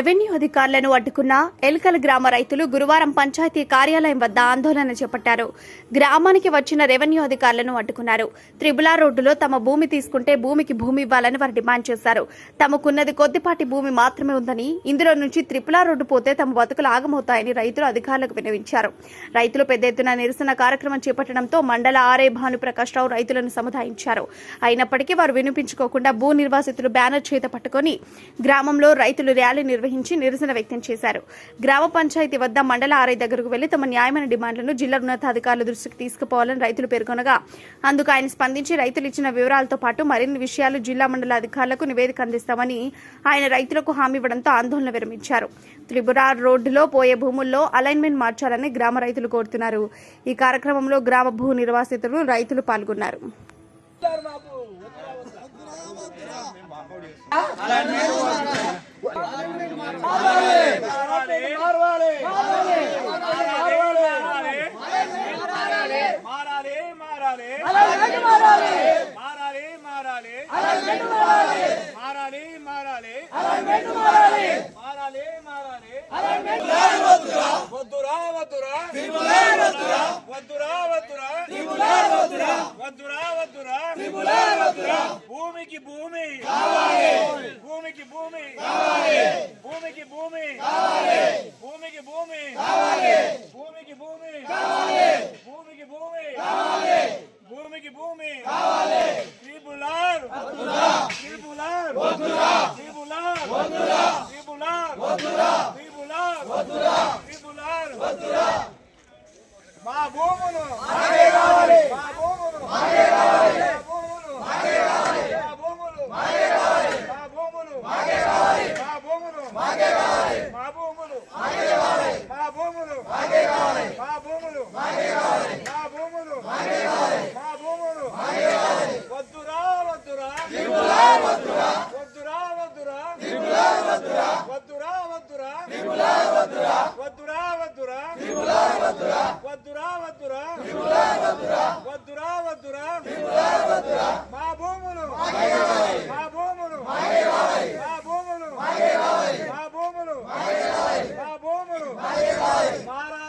Revenue అధికారులను అడ్డుకున్న ఎల్కల గ్రామ రైతులు గురువారం పంచాయతీ కార్యాలయం వద్ద ఆందోళన చేపట్టారు. గ్రామానికి వచ్చిన రెవెన్యూ అధికారులను అడ్డుకున్నారు. త్రిబులా రోడ్డులో తమ భూమి తీసుకుంటే భూమికి భూమి ఇవ్వాలని వారు డిమాండ్ చేశారు. తమకున్నది కొద్దిపాటి భూమి మాత్రమే ఉందని ఇందులో నుంచి త్రిపులా రోడ్డు పోతే తమ బతుకులు ఆగమవుతాయని రైతులు అధికారులకు వినవించారు రైతులు పెద్ద ఎత్తున నిరసన కార్యక్రమం చేపట్టడంతో మండల ఆర్ఏ భానుప్రకాష్ రావు రైతులను సముదాయించారు. అయినప్పటికీ వారు వినిపించుకోకుండా భూ నిర్వాసితులు బ్యానర్ చేత పట్టుకొని గ్రామంలో రైతులు ర్యాలీ నిర్వహించి నిరసన వ్యక్తం చేశారు. గ్రామ పంచాయతీ వద్ద మండల ఆర్ఐ దగ్గరకు వెళ్ళి తమ న్యాయమైన డిమాండ్లను జిల్లా ఉన్నతాధికారుల దృష్టికి తీసుకుపోవాలని రైతులు పేర్కొనగా అందుకు ఆయన స్పందించి రైతులు ఇచ్చిన వివరాలతో పాటు మరిన్ని విషయాలు జిల్లా మండల అధికారులకు నివేదిక అందిస్తామని ఆయన రైతులకు హామీ ఇవ్వడంతో ఆందోళన విరమించారు. త్రిపుర రోడ్డులో పోయే భూముల్లో అలైన్మెంట్ మార్చాలని గ్రామ రైతులు కోరుతున్నారు. ఈ కార్యక్రమంలో గ్రామ భూ నిర్వాసితులు రైతులు పాల్గొన్నారు. మారవాలి మారాలి మారాలి మారాలి వద్దురా వద్దురా వద్దురా వద్దురా వద్దురా వద్దురా భూమికి భూమి భూమి భూమికి భూమి భూమికి భూమి భూమికి భూమి భూమికి భూమి భూమికి భూమి triple R triple R triple R triple R triple R triple R మా భూములు మా భూములు మా వద్దురా వద్దురా వద్దురా వద్దురా మా భూములు మా భూములు మా భూములు మా భూములు మా భూములు మారా